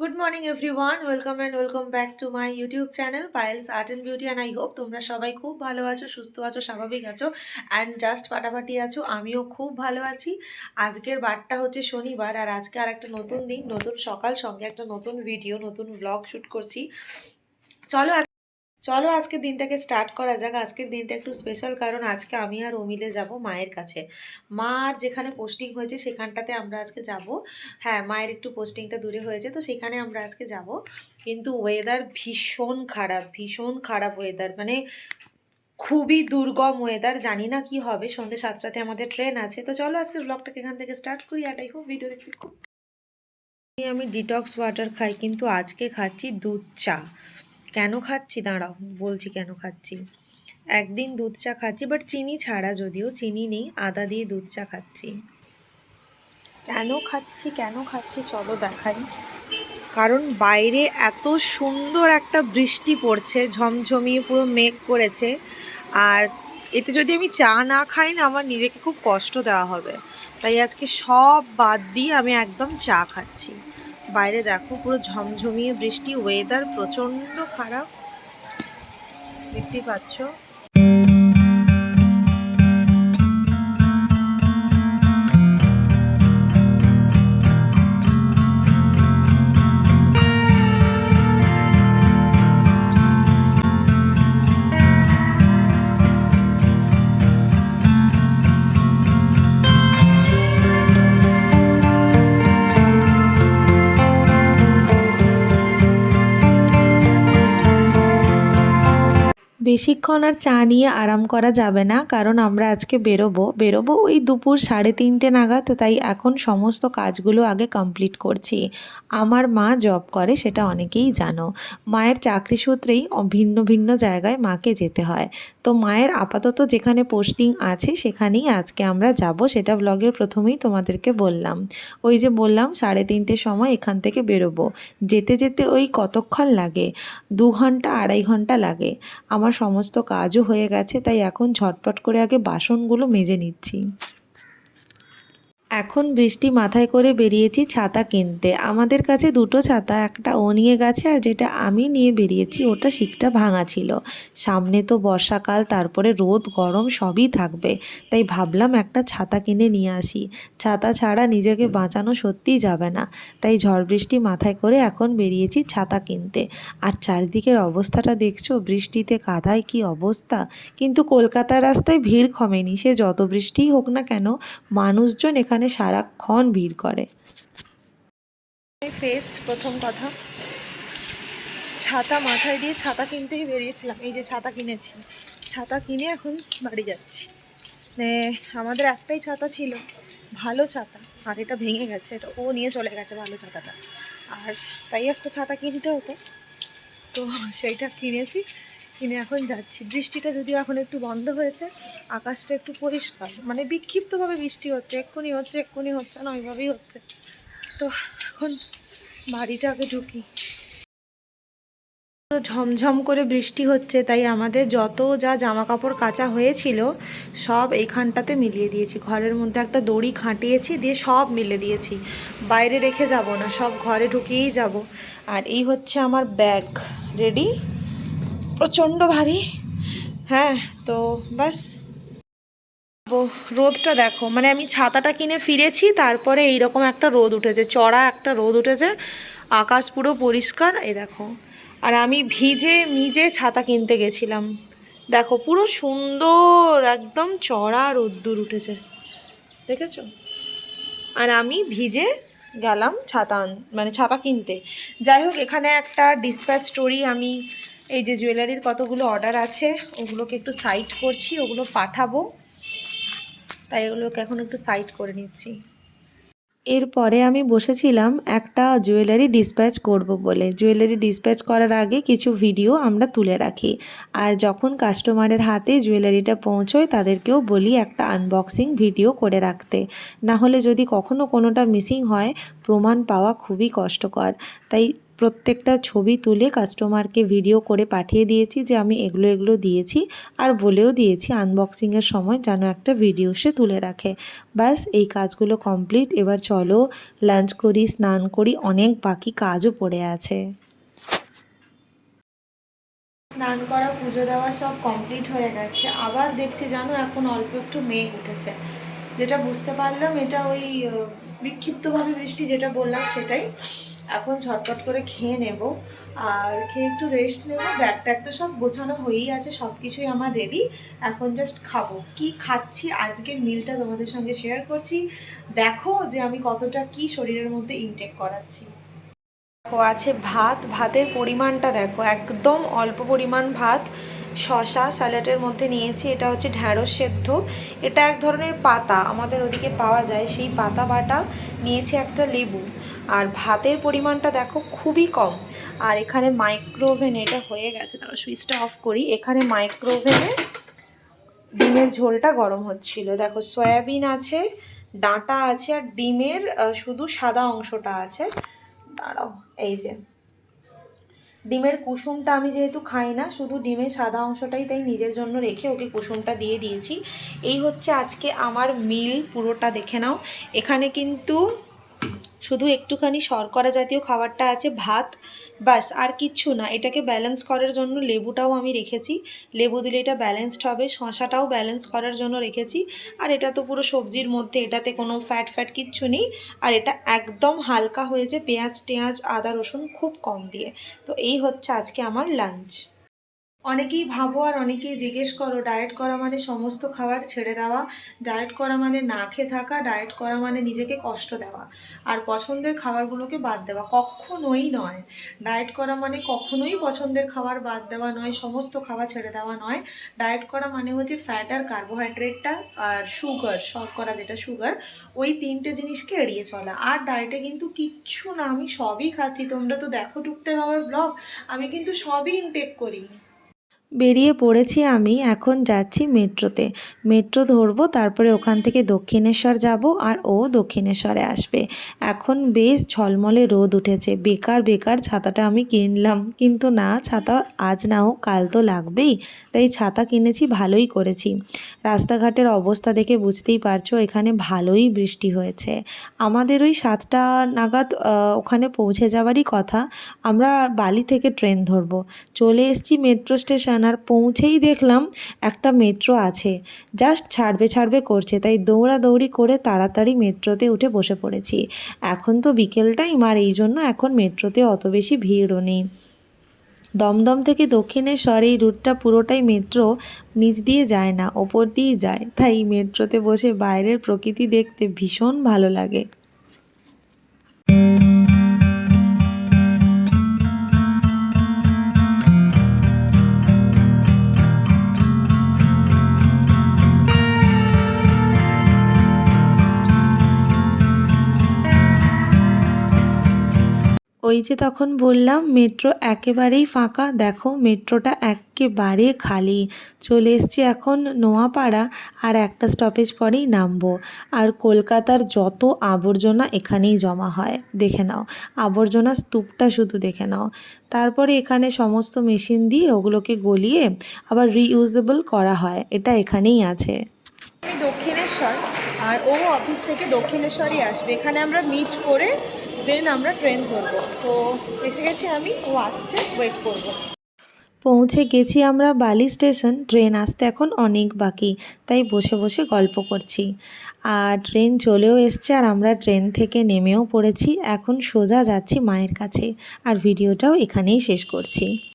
Good morning everyone welcome and welcome back to my YouTube channel Payel's art and beauty and I hope তোমরা সবাই খুব ভালো আছো, সুস্থ আছো, স্বাভাবিক আছো অ্যান্ড জাস্ট ফাটাফাটি আছো, আমিও খুব ভালো আছি। আজকের বারটা হচ্ছে শনিবার, আর আজকে আর একটা নতুন দিন, নতুন সকাল, সঙ্গে একটা নতুন ভিডিও নতুন ব্লগ শ্যুট করছি। চলো চলো আজকের দিনটাকে স্টার্ট করা যাক। আজকের দিনটা একটু স্পেশাল কারণ আজকে আমি আর অমিলে যাব মায়ের কাছে। মার যেখানে পোস্টিং হয়েছে সেখানটাতে আমরা আজকে যাব। হ্যাঁ মায়ের একটু পোস্টিংটা দূরে হয়েছে, তো সেখানে আমরা আজকে যাব। কিন্তু ওয়েদার ভীষণ খারাপ ভীষণ খারাপ ওয়েদার মানে খুবই দুর্গম ওয়েদার জানি না কি হবে। সন্ধ্যে সাতটাতে আমাদের ট্রেন আছে। তো চলো আজকের ব্লগটাকে এখান থেকে স্টার্ট করি। আর আই হোপ ভিডিও দেখতে খুব আমি ডিটক্স ওয়াটার খাই, কিন্তু আজকে খাচ্ছি দুধ চা। কেন খাচ্ছি? দাঁড়াও, বলছি কেন খাচ্ছি? একদিন দুধ চা খাচ্ছি বাট চিনি ছাড়া যদিও চিনি নেই, আদা দিয়ে দুধ চা খাচ্ছি। কেন খাচ্ছি কেন খাচ্ছি, চলো দেখাই। কারণ বাইরে এত সুন্দর একটা বৃষ্টি পড়ছে, ঝমঝমিয়ে পুরো মেঘ করেছে, আর এতে যদি আমি চা না খাই না, আমার নিজেকে খুব কষ্ট দেওয়া হবে। তাই আজকে সব বাদ দিয়ে আমি একদম চা খাচ্ছি। বাইরে দেখো পুরো ঝমঝমিয়ে বৃষ্টি ওয়েদার প্রচণ্ড খারাপ। দেখতে পাচ্ছ। বেশিক্ষণ আর চা নিয়ে আরাম করা যাবে না, কারণ আমরা আজকে বেরোবো। বেরোবো ওই দুপুর সাড়ে তিনটে নাগাদ, তাই এখন সমস্ত কাজগুলো আগে কমপ্লিট করছি। আমার মা জব করে, সেটা অনেকেই জানো। মায়ের চাকরি সূত্রেই ভিন্ন ভিন্ন জায়গায় মাকে যেতে হয়। তো মায়ের আপাতত যেখানে পোস্টিং আছে, সেখানেই আজকে আমরা যাব। সেটা ব্লগের প্রথমেই তোমাদেরকে বললাম। ওই যে বললাম, সাড়ে তিনটের সময় এখান থেকে বেরোবো। যেতে যেতে ওই কতক্ষণ লাগে? দু ঘণ্টা, আড়াই ঘণ্টা লাগে। আমার সমস্ত কাজও হয়ে গেছে তাই এখন ঝটপট করে আগে বাসনগুলো মেজে নিচ্ছি। এখন বৃষ্টি মাথায় করে বেরিয়েছি ছাতা কিনতে। আমাদের কাছে দুটো ছাতা, একটা ও নিয়ে গেছে আর যেটা আমি নিয়ে বেরিয়েছি, ওটা শিকটা ভাঙা ছিল। সামনে তো বর্ষাকাল, তারপরে রোদ, গরম সবই থাকবে। তাই ভাবলাম একটা ছাতা কিনে নিয়ে আসি। ছাতা ছাড়া নিজেকে বাঁচানো সত্যিই যাবে না। তাই ঝড় বৃষ্টি মাথায় করে এখন বেরিয়েছি ছাতা কিনতে। আর চারিদিকের অবস্থাটা দেখছ? বৃষ্টিতে কাদায় কি অবস্থা? কিন্তু কলকাতার রাস্তায় ভিড় কমেনি। সে যত বৃষ্টিই হোক না কেন, মানুষজন এখানে সারাক্ষণ ভিড় করে। ফেস প্রথম কথা। ছাতা মাথায় দিয়ে ছাতা কিনতেই বেরিয়েছিলাম। এই যে ছাতা কিনেছি। ছাতা কিনে এখন বাড়ি যাচ্ছি। মানে আমাদের একটাই ছাতা ছিল, ভালো ছাতা। আর এটা ভেঙে গেছে, এটা ও নিয়ে চলে গেছে ভালো ছাতাটা। আর তাই একটা ছাতা কিনতে হতো। তো সেইটা কিনেছি। কিনে এখন যাচ্ছি। বৃষ্টিটা যদিও এখন একটু বন্ধ হয়েছে, আকাশটা একটু পরিষ্কার। মানে বিক্ষিপ্তভাবে বৃষ্টি হচ্ছে, এক্ষুনি হচ্ছে এক্ষুনি হচ্ছে না, ওইভাবেই হচ্ছে। তো এখন বাড়িটা আগে ঢুকি। ঝমঝম করে বৃষ্টি হচ্ছে, তাই আমাদের যত যা জামা কাপড় কাচা হয়েছিল, সব এইখানটাতে মিলিয়ে দিয়েছি। ঘরের মধ্যে একটা দড়ি খাঁটিয়েছি, দিয়ে সব মিলে দিয়েছি। বাইরে রেখে যাব না, সব ঘরে ঢুকিয়েই যাব। আর এই হচ্ছে আমার ব্যাগ। রেডি প্রচণ্ড ভারী। হ্যাঁ তো বাস রোদটা দেখো মানে আমি ছাতাটা কিনে ফিরেছি, তারপরে এইরকম একটা রোদ উঠেছে, চড়া একটা রোদ উঠেছে, আকাশ পুরো পরিষ্কার, এই দেখো। আর আমি ভিজে মিজে ছাতা কিনতে গেছিলাম। দেখো, পুরো সুন্দর, একদম চড়া রোদ্দুর উঠেছে। দেখেছ? আর আমি ভিজে গেলাম ছাতা মানে ছাতা কিনতে। যাই হোক, এখানে একটা ডিসপ্যাচ স্টোরি আমি এই যে জুয়েলারির কতগুলো অর্ডার আছে, ওগুলোকে একটু সাইড করছি, ওগুলো পাঠাবো। তাই ওগুলোকে এখন একটু সাইড করে নিচ্ছি। এরপরে আমি বসেছিলাম একটা জুয়েলারি ডিসপ্যাচ করব বলে। জুয়েলারি ডিসপ্যাচ করার আগে কিছু ভিডিও আমরা তুলে রাখি। আর যখন কাস্টমারের হাতে জুয়েলারিটা পৌঁছয়, তাদেরকেও বলি একটা আনবক্সিং ভিডিও করে রাখতে। না হলে যদি কখনো কোনোটা মিসিং হয়, প্রমাণ পাওয়া খুবই কষ্টকর। তাই প্রত্যেকটা ছবি তুলে কাস্টমারকে ভিডিও করে পাঠিয়ে দিয়েছি যে আমি এগুলো এগুলো দিয়েছি আর বলেও দিয়েছি আনবক্সিংয়ের সময় যেন একটা ভিডিও সে তুলে রাখে। ব্যাস, এই কাজগুলো কমপ্লিট এবার চলো লাঞ্চ করি, স্নান করি, অনেক বাকি কাজও পড়ে আছে। স্নান করা, পুজো দেওয়া সব কমপ্লিট হয়ে গেছে। আবার দেখছি জানো, এখন অল্প একটু মেঘ উঠেছে। যেটা বুঝতে পারলাম, এটা ওই বিক্ষিপ্তভাবে বৃষ্টি যেটা বললাম সেটাই। এখন ঝটপট করে খেয়ে নেব। আর খেয়ে একটু রেস্ট নেব। ব্যাগ ট্যাগ তো সব গোছানো হয়েই আছে সব কিছুই আমার রেডি এখন জাস্ট খাব। কি খাচ্ছি? আজকের মিলটা তোমাদের সঙ্গে শেয়ার করছি। দেখো যে আমি কতটা কি শরীরের মধ্যে ইনটেক করাচ্ছি। দেখো, আছে ভাত। ভাতের পরিমাণটা দেখো, একদম অল্প পরিমাণ ভাত। শশা স্যালাডের মধ্যে নিয়েছি। এটা হচ্ছে ঢ্যাঁড়স সেদ্ধ। এটা এক ধরনের পাতা। আমাদের ওদিকে পাওয়া যায়। সেই পাতা বাটা নিয়েছি একটা লেবু। আর ভাতের পরিমাণটা দেখো খুবই কম। আর এখানে মাইক্রোওভেনে এটা হয়ে গেছে। তারপর সুইচটা অফ করি। এখানে মাইক্রোওভেনে ডিমের ঝোলটা গরম হচ্ছিল। দেখো, সয়াবিন আছে, ডাঁটা আছে, আর ডিমের শুধু সাদা অংশটা আছে। দাঁড়াও, এই যে। ডিমের কুসুমটা আমি যেহেতু খাই না, শুধু ডিমের সাদা অংশটাই তাই নিজের জন্য রেখে ওকে কুসুমটা দিয়ে দিয়েছি। এই হচ্ছে আজকে আমার মিল পুরোটা দেখে নাও। এখানে কিন্তু শুধু একটুখানি শর্করা জাতীয় খাবারটা আছে, ভাত বাস আর কিচ্ছু না। এটাকে ব্যালেন্স করার জন্য লেবুটাও আমি রেখেছি। লেবু দিলে এটা ব্যালেন্সড হবে শশাটাও ব্যালেন্স করার জন্য রেখেছি। আর এটা তো পুরো সবজির মধ্যে, এটাতে কোনো ফ্যাট ফ্যাট কিচ্ছু নেই। আর এটা একদম হালকা হয়েছে, পেঁয়াজ, টেঁয়াজ, আদা, রসুন খুব কম দিয়ে। তো এই হচ্ছে আজকে আমার লাঞ্চ অনেকেই ভাবো আর অনেকেই জিজ্ঞেস করো ডায়েট করা মানে সমস্ত খাবার ছেড়ে দেওয়া ডায়েট করা মানে না খেয়ে থাকা ডায়েট করা মানে নিজেকে কষ্ট দেওয়া আর পছন্দের খাবারগুলোকে বাদ দেওয়া। কখনোই নয়। ডায়েট করা মানে কখনোই পছন্দের খাবার বাদ দেওয়া নয়, সমস্ত খাবার ছেড়ে দেওয়া নয়। ডায়েট করা মানে হচ্ছে ফ্যাট আর কার্বোহাইড্রেটটা আর সুগার শর্করা যেটা সুগার ওই তিনটে জিনিসকে এড়িয়ে চলা। আর ডায়েটে কিন্তু কিচ্ছু না, আমি সবই খাচ্ছি। তোমরা তো দেখো টুকটাক আমার ব্লগ আমি কিন্তু সবই ইনটেক করি। বেরিয়ে পড়েছি আমি, এখন যাচ্ছি মেট্রোতে। মেট্রো ধরবো, তারপরে ওখান থেকে দক্ষিণেশ্বর যাব আর ও দক্ষিণেশ্বরে আসবে। এখন বেশ ঝলমলে রোদ উঠেছে। বেকার বেকার ছাতাটা আমি কিনলাম। কিন্তু না, ছাতা আজ না হোক, কাল তো লাগবেই। তাই ছাতা কিনেছি, ভালোই করেছি। রাস্তাঘাটের অবস্থা দেখে বুঝতেই পারছ, এখানে ভালোই বৃষ্টি হয়েছে। আমাদের ওই সাতটা নাগাদ ওখানে পৌঁছে যাওয়ারই কথা। আমরা বালি থেকে ট্রেন ধরবো। চলে এসেছি মেট্রো স্টেশন আর পৌঁছেই দেখলাম একটা মেট্রো আছে। জাস্ট ছাড়বে ছাড়বে করছে, তাই দৌড়াদৌড়ি করে তাড়াতাড়ি মেট্রোতে উঠে বসে পড়েছি। এখন তো বিকেল টাইম আর এই জন্য এখন মেট্রোতে অত বেশি ভিড়ও নেই। দমদম থেকে দক্ষিণেশ্বর এই রুটটা পুরোটাই মেট্রো নিচ দিয়ে যায় না, ওপর দিয়েই যায়। তাই মেট্রোতে বসে বাইরের প্রকৃতি দেখতে ভীষণ ভালো লাগে। ওই যে তখন বললাম, মেট্রো একেবারেই ফাঁকা। দেখো, মেট্রোটা একেবারে খালি। চলে এসছি এখন নোয়াপাড়া আর একটা স্টপেজ পরেই নামবো। আর কলকাতার যত আবর্জনা এখানেই জমা হয়, দেখে নাও। আবর্জনা স্তূপটা শুধু দেখে নাও। তারপরে এখানে সমস্ত মেশিন দিয়ে ওগুলোকে গলিয়ে আবার রিইউজেবল করা হয়। এটা এখানেই আছে। দক্ষিণেশ্বর, আর ও অফিস থেকে দক্ষিণেশ্বরই আসবে। এখানে আমরা মিট করে দেন আমরা ট্রেন ধরবো। তো এসে গেছি আমি, ও আসছে ওয়েট করব। পৌঁছে গেছি আমরা বালি স্টেশন ট্রেন আসতে এখন অনেক বাকি, তাই বসে বসে গল্প করছি। আর ট্রেন চলেও এসছে আর আমরা ট্রেন থেকে নেমেও পড়েছি, এখন সোজা যাচ্ছি মায়ের কাছে, আর ভিডিওটাও এখানেই শেষ করছি।